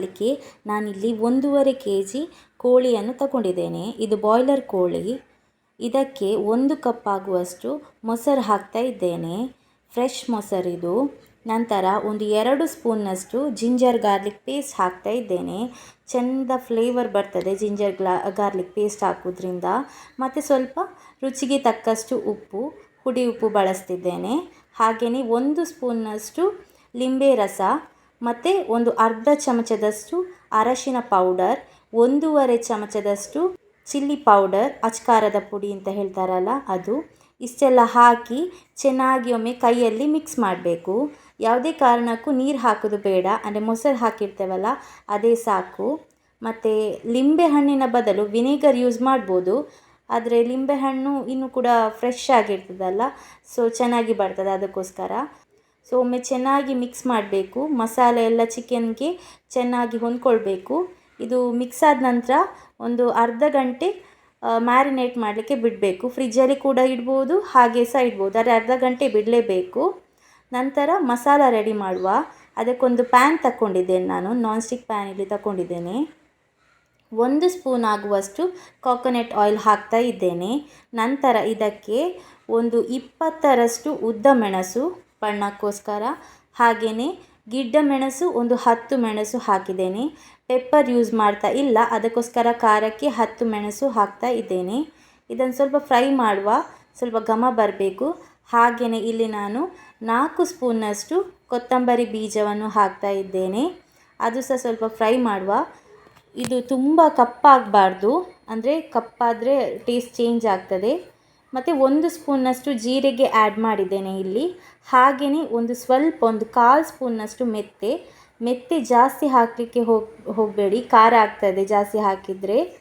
ಅದಕ್ಕೆ ನಾನಿಲ್ಲಿ ಒಂದೂವರೆ ಕೆ ಜಿ ಕೋಳಿಯನ್ನು ತಗೊಂಡಿದ್ದೇನೆ. ಇದು ಬಾಯ್ಲರ್ ಕೋಳಿ. ಇದಕ್ಕೆ ಒಂದು ಕಪ್ ಆಗುವಷ್ಟು ಮೊಸರು ಹಾಕ್ತಾ ಇದ್ದೇನೆ. ಫ್ರೆಶ್ ಮೊಸರಿದು ನಂತರ ಒಂದು ಎರಡು ಸ್ಪೂನ್ನಷ್ಟು ಜಿಂಜರ್ ಗಾರ್ಲಿಕ್ ಪೇಸ್ಟ್ ಹಾಕ್ತಾ ಇದ್ದೇನೆ. ಚೆಂದ ಫ್ಲೇವರ್ ಬರ್ತದೆ ಜಿಂಜರ್ ಗ್ಲಾ ಗಾರ್ಲಿಕ್ ಪೇಸ್ಟ್ ಹಾಕೋದ್ರಿಂದ. ಮತ್ತು ಸ್ವಲ್ಪ ರುಚಿಗೆ ತಕ್ಕಷ್ಟು ಉಪ್ಪು, ಹುಡಿ ಉಪ್ಪು ಬಳಸ್ತಿದ್ದೇನೆ. ಹಾಗೆಯೇ ಒಂದು ಸ್ಪೂನ್ನಷ್ಟು ಲಿಂಬೆ ರಸ ಮತ್ತು ಒಂದು ಅರ್ಧ ಚಮಚದಷ್ಟು ಅರಶಿನ ಪೌಡರ್ ಒಂದೂವರೆ ಚಮಚದಷ್ಟು ಚಿಲ್ಲಿ ಪೌಡರ್ ಅಚ್ಕಾರದ ಪುಡಿ ಅಂತ ಹೇಳ್ತಾರಲ್ಲ ಅದು. ಇಷ್ಟೆಲ್ಲ ಹಾಕಿ ಚೆನ್ನಾಗಿ ಒಮ್ಮೆ ಕೈಯಲ್ಲಿ ಮಿಕ್ಸ್ ಮಾಡಬೇಕು. ಯಾವುದೇ ಕಾರಣಕ್ಕೂ ನೀರು ಹಾಕೋದು ಬೇಡ. ಅಂದರೆ ಮೊಸರು ಹಾಕಿರ್ತೇವಲ್ಲ, ಅದೇ ಸಾಕು. ಮತ್ತು ಲಿಂಬೆ ಹಣ್ಣಿನ ಬದಲು ವಿನೆಗರ್ ಯೂಸ್ ಮಾಡ್ಬೋದು. ಆದರೆ ಲಿಂಬೆಹಣ್ಣು ಇನ್ನೂ ಕೂಡ ಫ್ರೆಶ್ ಆಗಿರ್ತದಲ್ಲ ಸೊ ಚೆನ್ನಾಗಿ ಬರ್ತದೆ ಅದಕ್ಕೋಸ್ಕರ. ಸೊ ಒಮ್ಮೆ ಚೆನ್ನಾಗಿ ಮಿಕ್ಸ್ ಮಾಡಬೇಕು. ಮಸಾಲೆ ಎಲ್ಲ ಚಿಕನ್ಗೆ ಚೆನ್ನಾಗಿ ಹೊಂದ್ಕೊಳ್ಬೇಕು. ಇದು ಮಿಕ್ಸ್ ಆದ ನಂತರ ಒಂದು ಅರ್ಧ ಗಂಟೆ ಮ್ಯಾರಿನೇಟ್ ಮಾಡಲಿಕ್ಕೆ ಬಿಡಬೇಕು. ಫ್ರಿಜ್ಜಲ್ಲಿ ಕೂಡ ಇಡ್ಬೋದು, ಹಾಗೆ ಸಹ ಇಡ್ಬೋದು. ಆದರೆ ಅರ್ಧ ಗಂಟೆ ಬಿಡಲೇಬೇಕು. ನಂತರ ಮಸಾಲ ರೆಡಿ ಮಾಡುವ. ಅದಕ್ಕೊಂದು ಪ್ಯಾನ್ ತಗೊಂಡಿದ್ದೇನೆ ನಾನು. ನಾನ್ ಸ್ಟಿಕ್ ಪ್ಯಾನಲ್ಲಿ ತಗೊಂಡಿದ್ದೇನೆ ಒಂದು ಸ್ಪೂನ್ ಆಗುವಷ್ಟು ಕೋಕೋನಟ್ ಆಯಿಲ್ ಹಾಕ್ತಾ ಇದ್ದೇನೆ. ನಂತರ ಇದಕ್ಕೆ ಒಂದು ಇಪ್ಪತ್ತರಷ್ಟು ಉದ್ದ ಮೆಣಸು ಬಣ್ಣಕ್ಕೋಸ್ಕರ. ಹಾಗೆಯೇ ಗಿಡ್ಡ ಮೆಣಸು ಒಂದು ಹತ್ತು ಮೆಣಸು ಹಾಕಿದ್ದೇನೆ. ಪೆಪ್ಪರ್ ಯೂಸ್ ಮಾಡ್ತಾ ಇಲ್ಲ, ಅದಕ್ಕೋಸ್ಕರ ಖಾರಕ್ಕೆ ಹತ್ತು ಮೆಣಸು ಹಾಕ್ತಾ ಇದ್ದೇನೆ. ಇದನ್ನು ಸ್ವಲ್ಪ ಫ್ರೈ ಮಾಡುವ ಸ್ವಲ್ಪ ಘಮ ಬರಬೇಕು. ಹಾಗೆಯೇ ಇಲ್ಲಿ ನಾನು ನಾಲ್ಕು ಸ್ಪೂನ್ನಷ್ಟು ಕೊತ್ತಂಬರಿ ಬೀಜವನ್ನು ಹಾಕ್ತಾ ಇದ್ದೇನೆ. ಅದು ಸಹ ಸ್ವಲ್ಪ ಫ್ರೈ ಮಾಡುವ. ಇದು ತುಂಬ ಕಪ್ಪಾಗಬಾರ್ದು. ಅಂದರೆ ಕಪ್ಪಾದರೆ ಟೇಸ್ಟ್ ಚೇಂಜ್ ಆಗ್ತದೆ. ಮತ್ತು ಒಂದು ಸ್ಪೂನ್ನಷ್ಟು ಜೀರಿಗೆ ಆ್ಯಡ್ ಮಾಡಿದ್ದೇನೆ ಇಲ್ಲಿ. ಹಾಗೆಯೇ ಒಂದು ಸ್ವಲ್ಪ ಒಂದು ಕಾಲು ಸ್ಪೂನ್ನಷ್ಟು ಮೆತ್ತೆ. ಮೆತ್ತೆ ಜಾಸ್ತಿ ಹಾಕಲಿಕ್ಕೆ ಹೋಗಿ, ಹೋಗಬೇಡಿ. ಖಾರ ಆಗ್ತದೆ ಜಾಸ್ತಿ ಹಾಕಿದರೆ.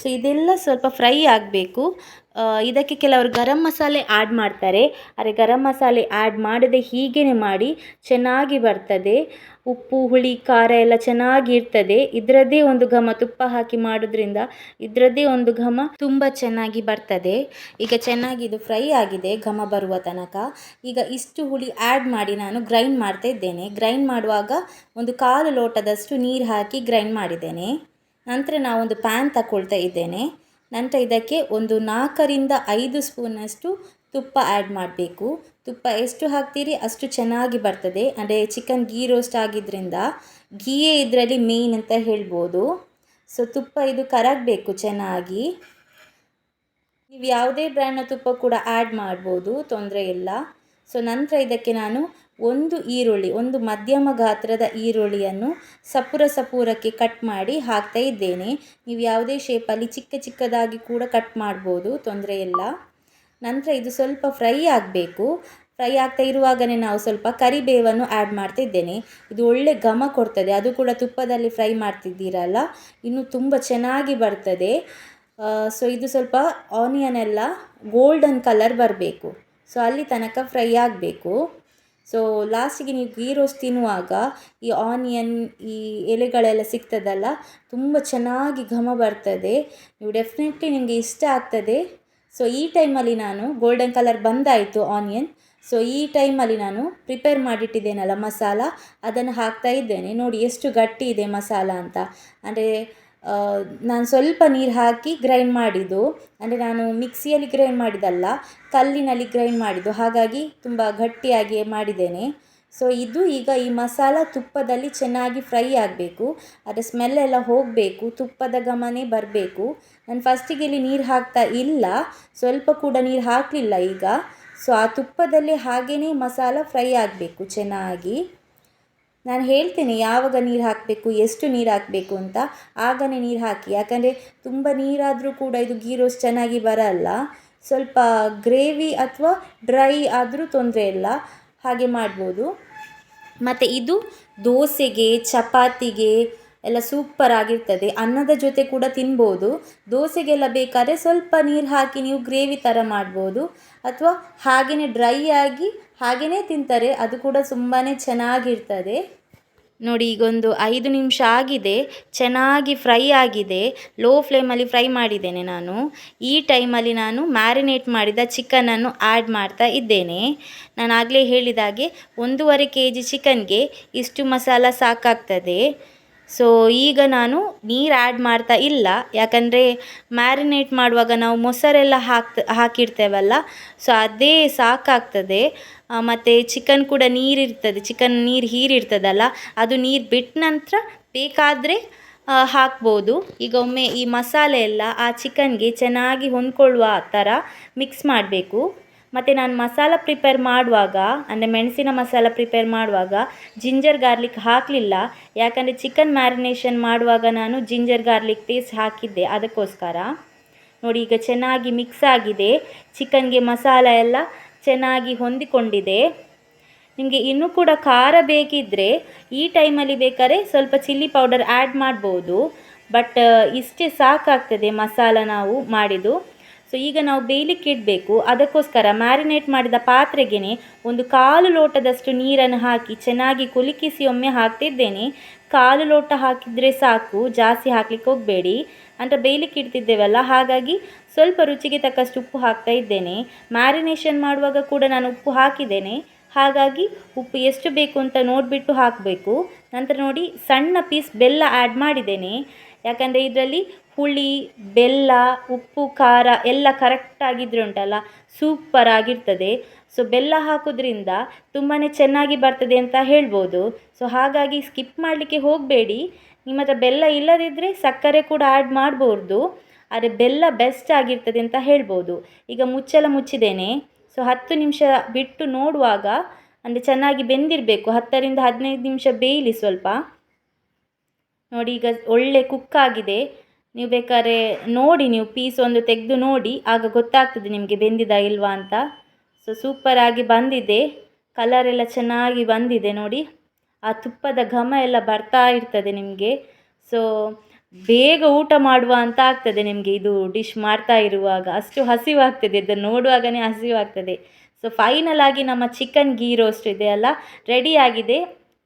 ಸೊ ಇದೆಲ್ಲ ಸ್ವಲ್ಪ ಫ್ರೈ ಆಗಬೇಕು. ಇದಕ್ಕೆ ಕೆಲವರು ಗರಂ ಮಸಾಲೆ ಆ್ಯಡ್ ಮಾಡ್ತಾರೆ. ಆದರೆ ಗರಂ ಮಸಾಲೆ ಆ್ಯಡ್ ಮಾಡದೆ ಹೀಗೇ ಮಾಡಿ ಚೆನ್ನಾಗಿ ಬರ್ತದೆ. ಉಪ್ಪು, ಹುಳಿ, ಖಾರ ಎಲ್ಲ ಚೆನ್ನಾಗಿ ಇರ್ತದೆ. ಇದರದ್ದೇ ಒಂದು ಘಮ ತುಪ್ಪ ಹಾಕಿ ಮಾಡೋದ್ರಿಂದ ಇದರದ್ದೇ ಒಂದು ಘಮ ತುಂಬ ಚೆನ್ನಾಗಿ ಬರ್ತದೆ. ಈಗ ಚೆನ್ನಾಗಿ ಇದು ಫ್ರೈ ಆಗಿದೆ, ಘಮ ಬರುವ ತನಕ. ಈಗ ಇಷ್ಟು ಹುಳಿ ಆ್ಯಡ್ ಮಾಡಿ ನಾನು ಗ್ರೈಂಡ್ ಮಾಡ್ತಾ ಇದ್ದೇನೆ. ಗ್ರೈಂಡ್ ಮಾಡುವಾಗ ಒಂದು ಕಾಲು ಲೋಟದಷ್ಟು ನೀರು ಹಾಕಿ ಗ್ರೈಂಡ್ ಮಾಡಿದ್ದೇನೆ. ನಂತರ ನಾವೊಂದು ಪ್ಯಾನ್ ತಗೊಳ್ತಾ ಇದ್ದೇನೆ. ನಂತರ ಇದಕ್ಕೆ ಒಂದು ನಾಲ್ಕರಿಂದ ಐದು ಸ್ಪೂನಷ್ಟು ತುಪ್ಪ ಆ್ಯಡ್ ಮಾಡಬೇಕು. ತುಪ್ಪ ಎಷ್ಟು ಹಾಕ್ತೀರಿ ಅಷ್ಟು ಚೆನ್ನಾಗಿ ಬರ್ತದೆ. ಅಂದರೆ ಚಿಕನ್ ಗೀ ರೋಸ್ಟ್ ಆಗಿದ್ದರಿಂದ ಗೀಯೇ ಇದರಲ್ಲಿ ಮೇಯ್ನ್ ಅಂತ ಹೇಳ್ಬೋದು. ಸೊ ತುಪ್ಪ ಇದು ಕರಗಬೇಕು ಚೆನ್ನಾಗಿ. ನೀವು ಯಾವುದೇ ಬ್ರ್ಯಾಂಡ್ನ ತುಪ್ಪ ಕೂಡ ಆ್ಯಡ್ ಮಾಡ್ಬೋದು, ತೊಂದರೆ ಇಲ್ಲ. ಸೊ ನಂತರ ಇದಕ್ಕೆ ನಾನು ಒಂದು ಈರುಳ್ಳಿ, ಒಂದು ಮಧ್ಯಮ ಗಾತ್ರದ ಈರುಳ್ಳಿಯನ್ನು ಸಪೂರ ಸಪೂರಕ್ಕೆ ಕಟ್ ಮಾಡಿ ಹಾಕ್ತಾ ಇದ್ದೇನೆ. ನೀವು ಯಾವುದೇ ಶೇಪಲ್ಲಿ ಚಿಕ್ಕ ಚಿಕ್ಕದಾಗಿ ಕೂಡ ಕಟ್ ಮಾಡ್ಬೋದು, ತೊಂದರೆ ಇಲ್ಲ. ನಂತರ ಇದು ಸ್ವಲ್ಪ ಫ್ರೈ ಆಗಬೇಕು. ಫ್ರೈ ಆಗ್ತಾ ಇರುವಾಗಲೇ ನಾವು ಸ್ವಲ್ಪ ಕರಿಬೇವನ್ನು ಆ್ಯಡ್ ಮಾಡ್ತಿದ್ದೇನೆ ಇದು ಒಳ್ಳೆ ಘಮ ಕೊಡ್ತದೆ, ಅದು ಕೂಡ ತುಪ್ಪದಲ್ಲಿ ಫ್ರೈ ಮಾಡ್ತಿದ್ದೀರಲ್ಲ, ಇನ್ನು ತುಂಬ ಚೆನ್ನಾಗಿ ಬರ್ತದೆ. ಸೊ ಇದು ಸ್ವಲ್ಪ ಆನಿಯನ್ ಎಲ್ಲ ಗೋಲ್ಡನ್ ಕಲರ್ ಬರಬೇಕು. ಸೊ ಅಲ್ಲಿ ತನಕ ಫ್ರೈ ಆಗಬೇಕು. ಸೊ ಲಾಸ್ಟಿಗೆ ನೀವು ಗೀ ರೋಸ್ ತಿನ್ನುವಾಗ ಈ ಆನಿಯನ್ ಈ ಎಲೆಗಳೆಲ್ಲ ಸಿಗ್ತದಲ್ಲ, ತುಂಬ ಚೆನ್ನಾಗಿ ಘಮ ಬರ್ತದೆ. ನೀವು ಡೆಫಿನೆಟ್ಲಿ ನಿಮಗೆ ಇಷ್ಟ ಆಗ್ತದೆ. ಸೊ ಈ ಟೈಮಲ್ಲಿ ನಾನು ಗೋಲ್ಡನ್ ಕಲರ್ ಬಂದಾಯಿತು ಆನಿಯನ್ ಸೊ ಈ ಟೈಮಲ್ಲಿ ನಾನು ಪ್ರಿಪೇರ್ ಮಾಡಿಟ್ಟಿದ್ದೇನಲ್ಲ ಮಸಾಲ, ಅದನ್ನು ಹಾಕ್ತಾ ಇದ್ದೇನೆ. ನೋಡಿ ಎಷ್ಟು ಗಟ್ಟಿ ಇದೆ ಮಸಾಲ ಅಂತ. ಅಂದರೆ ನಾನು ಸ್ವಲ್ಪ ನೀರು ಹಾಕಿ ಗ್ರೈಂಡ್ ಮಾಡಿದ್ದು. ಅಂದರೆ ನಾನು ಮಿಕ್ಸಿಯಲ್ಲಿ ಗ್ರೈಂಡ್ ಮಾಡಿದ್ದಲ್ಲ, ಕಲ್ಲಿನಲ್ಲಿ ಗ್ರೈಂಡ್ ಮಾಡಿದ್ದು. ಹಾಗಾಗಿ ತುಂಬ ಗಟ್ಟಿಯಾಗಿ ಮಾಡಿದ್ದೇನೆ. ಸೊ ಇದು ಈಗ ಈ ಮಸಾಲ ತುಪ್ಪದಲ್ಲಿ ಚೆನ್ನಾಗಿ ಫ್ರೈ ಆಗಬೇಕು. ಅದರ ಸ್ಮೆಲ್ಲೆಲ್ಲ ಹೋಗಬೇಕು, ತುಪ್ಪದ ಘಮನೇ ಬರಬೇಕು. ನಾನು ಫಸ್ಟಿಗೆ ಇಲ್ಲಿ ನೀರು ಹಾಕ್ತಾ ಇಲ್ಲ, ಸ್ವಲ್ಪ ಕೂಡ ನೀರು ಹಾಕಲಿಲ್ಲ ಈಗ. ಸೊ ಆ ತುಪ್ಪದಲ್ಲಿ ಹಾಗೆಯೇ ಮಸಾಲ ಫ್ರೈ ಆಗಬೇಕು ಚೆನ್ನಾಗಿ. ನಾನು ಹೇಳ್ತೇನೆ, ಯಾವಾಗ ನೀರು ಹಾಕಬೇಕು, ಎಷ್ಟು ನೀರು ಹಾಕಬೇಕು ಅಂತ. ಆಗಲೇ ನೀರು ಹಾಕಿ, ಯಾಕಂದರೆ ತುಂಬ ನೀರಾದರೂ ಕೂಡ ಇದು ಗೀ ರೋಸ್ಟ್ ಚೆನ್ನಾಗಿ ಬರಲ್ಲ. ಸ್ವಲ್ಪ ಗ್ರೇವಿ ಅಥವಾ ಡ್ರೈ ಆದರೂ ತೊಂದರೆ ಇಲ್ಲ. ಹಾಗೆ ಮಾಡ್ಬೋದು. ಮತ್ತು ಇದು ದೋಸೆಗೆ, ಚಪಾತಿಗೆ ಎಲ್ಲ ಸೂಪರ್ ಆಗಿರ್ತದೆ. ಅನ್ನದ ಜೊತೆ ಕೂಡ ತಿನ್ಬೋದು. ದೋಸೆಗೆಲ್ಲ ಬೇಕಾದರೆ ಸ್ವಲ್ಪ ನೀರು ಹಾಕಿ ನೀವು ಗ್ರೇವಿ ಥರ ಮಾಡ್ಬೋದು. ಅಥವಾ ಹಾಗೆಯೇ ಡ್ರೈ ಆಗಿ ಹಾಗೆಯೇ ತಿಂತಾರೆ. ಅದು ಕೂಡ ತುಂಬಾ ಚೆನ್ನಾಗಿರ್ತದೆ. ನೋಡಿ, ಈಗೊಂದು ಐದು ನಿಮಿಷ ಆಗಿದೆ. ಚೆನ್ನಾಗಿ ಫ್ರೈ ಆಗಿದೆ. ಲೋ ಫ್ಲೇಮಲ್ಲಿ ಫ್ರೈ ಮಾಡಿದ್ದೇನೆ ನಾನು. ಈ ಟೈಮಲ್ಲಿ ನಾನು ಮ್ಯಾರಿನೇಟ್ ಮಾಡಿದ ಚಿಕನನ್ನು ಆ್ಯಡ್ ಮಾಡ್ತಾ ಇದ್ದೇನೆ. ನಾನು ಆಗಲೇ ಹೇಳಿದ ಹಾಗೆ ಒಂದೂವರೆ ಕೆ ಜಿ ಚಿಕನ್ಗೆ ಇಷ್ಟು ಮಸಾಲ ಸಾಕಾಗ್ತದೆ. ಸೊ ಈಗ ನಾನು ನೀರು ಆ್ಯಡ್ ಮಾಡ್ತಾ ಇಲ್ಲ. ಯಾಕಂದರೆ ಮ್ಯಾರಿನೇಟ್ ಮಾಡುವಾಗ ನಾವು ಮೊಸರೆಲ್ಲ ಹಾಕ್ತ, ಹಾಕಿರ್ತೇವಲ್ಲ? ಸೊ ಅದೇ ಸಾಕಾಗ್ತದೆ. ಮತ್ತು ಚಿಕನ್ ಕೂಡ ನೀರಿರ್ತದೆ ಚಿಕನ್ ನೀರು ಹೀರಿರ್ತದಲ್ಲ ಅದು ನೀರು ಬಿಟ್ಟ ನಂತರ ಬೇಕಾದರೆ ಹಾಕ್ಬೋದು. ಈಗ ಒಮ್ಮೆ ಈ ಮಸಾಲೆ ಎಲ್ಲ ಆ ಚಿಕನ್ಗೆ ಚೆನ್ನಾಗಿ ಹೊಂದ್ಕೊಳ್ಳುವ ಥರ ಮಿಕ್ಸ್ ಮಾಡಬೇಕು. ಮತ್ತು ನಾನು ಮಸಾಲ ಪ್ರಿಪೇರ್ ಮಾಡುವಾಗ, ಅಂದರೆ ಮೆಣಸಿನ ಮಸಾಲ ಪ್ರಿಪೇರ್ ಮಾಡುವಾಗ ಜಿಂಜರ್ ಗಾರ್ಲಿಕ್ ಹಾಕಲಿಲ್ಲ. ಯಾಕಂದರೆ ಚಿಕನ್ ಮ್ಯಾರಿನೇಷನ್ ಮಾಡುವಾಗ ನಾನು ಜಿಂಜರ್ ಗಾರ್ಲಿಕ್ ಪೇಸ್ಟ್ ಹಾಕಿದ್ದೆ ಅದಕ್ಕೋಸ್ಕರ. ನೋಡಿ ಈಗ ಚೆನ್ನಾಗಿ ಮಿಕ್ಸ್ ಆಗಿದೆ. ಚಿಕನ್ಗೆ ಮಸಾಲ ಎಲ್ಲ ಚೆನ್ನಾಗಿ ಹೊಂದಿಕೊಂಡಿದೆ. ನಿಮಗೆ ಇನ್ನೂ ಕೂಡ ಖಾರ ಬೇಕಿದ್ದರೆ ಈ ಟೈಮಲ್ಲಿ ಬೇಕಾದ್ರೆ ಸ್ವಲ್ಪ ಚಿಲ್ಲಿ ಪೌಡರ್ ಆ್ಯಡ್ ಮಾಡ್ಬೋದು. ಬಟ್ ಇಷ್ಟೇ ಸಾಕಾಗ್ತದೆ ಮಸಾಲ ನಾವು ಮಾಡಿದ್ದು. ಸೊ ಈಗ ನಾವು ಬೇಯಲಿಕ್ಕೆ ಇಡಬೇಕು. ಅದಕ್ಕೋಸ್ಕರ ಮ್ಯಾರಿನೇಟ್ ಮಾಡಿದ ಪಾತ್ರೆಗೆ ಒಂದು ಕಾಲು ಲೋಟದಷ್ಟು ನೀರನ್ನು ಹಾಕಿ ಚೆನ್ನಾಗಿ ಕುಲುಕಿಸಿ ಒಮ್ಮೆ ಹಾಕ್ತಿದ್ದೇನೆ. ಕಾಲು ಲೋಟ ಹಾಕಿದರೆ ಸಾಕು, ಜಾಸ್ತಿ ಹಾಕ್ಲಿಕ್ಕೆ ಹೋಗಬೇಡಿ. ಅಂತ ಬೇಯಲಿಕ್ಕೆ ಇಡ್ತಿದ್ದೇವಲ್ಲ, ಹಾಗಾಗಿ ಸ್ವಲ್ಪ ರುಚಿಗೆ ತಕ್ಕಷ್ಟು ಉಪ್ಪು ಹಾಕ್ತಾ ಇದ್ದೇನೆ. ಮ್ಯಾರಿನೇಷನ್ ಮಾಡುವಾಗ ಕೂಡ ನಾನು ಉಪ್ಪು ಹಾಕಿದ್ದೇನೆ. ಹಾಗಾಗಿ ಉಪ್ಪು ಎಷ್ಟು ಬೇಕು ಅಂತ ನೋಡಿಬಿಟ್ಟು ಹಾಕಬೇಕು. ನಂತರ ನೋಡಿ ಸಣ್ಣ ಪೀಸ್ ಬೆಲ್ಲ ಆ್ಯಡ್ ಮಾಡಿದ್ದೇನೆ. ಯಾಕಂದರೆ ಇದರಲ್ಲಿ ಹುಳಿ, ಬೆಲ್ಲ, ಉಪ್ಪು, ಖಾರ ಎಲ್ಲ ಕರೆಕ್ಟಾಗಿದ್ರೆ ಉಂಟಲ್ಲ ಸೂಪರ್ ಆಗಿರ್ತದೆ. ಸೊ ಬೆಲ್ಲ ಹಾಕೋದ್ರಿಂದ ತುಂಬಾ ಚೆನ್ನಾಗಿ ಬರ್ತದೆ ಅಂತ ಹೇಳ್ಬೋದು. ಸೊ ಹಾಗಾಗಿ ಸ್ಕಿಪ್ ಮಾಡಲಿಕ್ಕೆ ಹೋಗಬೇಡಿ. ನಿಮ್ಮ ಹತ್ರ ಬೆಲ್ಲ ಇಲ್ಲದಿದ್ದರೆ ಸಕ್ಕರೆ ಕೂಡ ಆ್ಯಡ್ ಮಾಡ್ಬೋದು. ಆದರೆ ಬೆಲ್ಲ ಬೆಸ್ಟ್ ಆಗಿರ್ತದೆ ಅಂತ ಹೇಳ್ಬೋದು. ಈಗ ಮುಚ್ಚಲ ಮುಚ್ಚಿದ್ದೇನೆ. ಸೊ ಹತ್ತು ನಿಮಿಷ ಬಿಟ್ಟು ನೋಡುವಾಗ ಅಂದರೆ ಚೆನ್ನಾಗಿ ಬೆಂದಿರಬೇಕು. ಹತ್ತರಿಂದ ಹದಿನೈದು ನಿಮಿಷ ಬೇಯಲಿ ಸ್ವಲ್ಪ. ನೋಡಿ, ಈಗ ಒಳ್ಳೆ ಕುಕ್ ಆಗಿದೆ. ನೀವು ಬೇಕಾದ್ರೆ ನೋಡಿ, ನೀವು ಪೀಸ್ ಒಂದು ತೆಗೆದು ನೋಡಿ. ಆಗ ಗೊತ್ತಾಗ್ತದೆ ನಿಮಗೆ ಬೆಂದಿದಾ ಇಲ್ವಾ ಅಂತ. ಸೊ ಸೂಪರಾಗಿ ಬಂದಿದೆ. ಕಲರ್ ಎಲ್ಲ ಚೆನ್ನಾಗಿ ಬಂದಿದೆ ನೋಡಿ. ಆ ತುಪ್ಪದ ಘಮ ಎಲ್ಲ ಬರ್ತಾ ಇರ್ತದೆ ನಿಮಗೆ. ಸೊ ಬೇಗ ಊಟ ಮಾಡುವ ಅಂತ ಆಗ್ತದೆ ನಿಮಗೆ. ಇದು ಡಿಶ್ ಮಾಡ್ತಾ ಇರುವಾಗ ಅಷ್ಟು ಹಸಿವಾಗ್ತದೆ. ಇದನ್ನು ನೋಡುವಾಗಲೇ ಹಸಿವಾಗ್ತದೆ. ಸೊ ಫೈನಲ್ ಆಗಿ ನಮ್ಮ ಚಿಕನ್ ಗೀ ರೋಸ್ಟ್ ಇದೆಯಲ್ಲ ಆಗಿದೆ.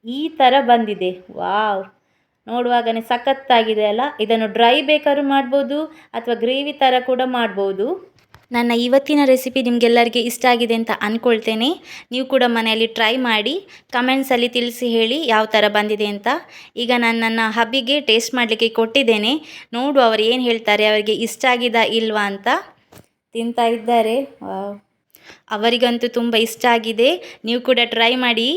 ಈ ಥರ ಬಂದಿದೆ. ವಾವ್ ನೋಡುವಾಗಲೇ ಸಖತ್ತಾಗಿದೆ ಅಲ್ಲ? ಇದನ್ನು ಡ್ರೈ ಬೇಕಾದ್ರೂ ಮಾಡ್ಬೋದು ಅಥವಾ ಗ್ರೇವಿ ಥರ ಕೂಡ ಮಾಡ್ಬೋದು. ನನ್ನ ಇವತ್ತಿನ ರೆಸಿಪಿ ನಿಮಗೆಲ್ಲರಿಗೆ ಇಷ್ಟ ಆಗಿದೆ ಅಂತ ಅಂದ್ಕೊಳ್ತೇನೆ ನೀವು ಕೂಡ ಮನೆಯಲ್ಲಿ ಟ್ರೈ ಮಾಡಿ ಕಮೆಂಟ್ಸಲ್ಲಿ ತಿಳಿಸಿ ಹೇಳಿ ಯಾವ ಥರ ಬಂದಿದೆ ಅಂತ. ಈಗ ನಾನು ನನ್ನ ಹಬ್ಬಿಗೆ ಟೇಸ್ಟ್ ಮಾಡಲಿಕ್ಕೆ ಕೊಟ್ಟಿದ್ದೇನೆ. ನೋಡು ಅವರು ಏನು ಹೇಳ್ತಾರೆ, ಅವರಿಗೆ ಇಷ್ಟ ಆಗಿದಾ ಇಲ್ವಾ ಅಂತ. ತಿಂತಾ ಇದ್ದಾರೆ. ಅವರಿಗಂತೂ ತುಂಬ ಇಷ್ಟ ಆಗಿದೆ. ನೀವು ಕೂಡ ಟ್ರೈ ಮಾಡಿ.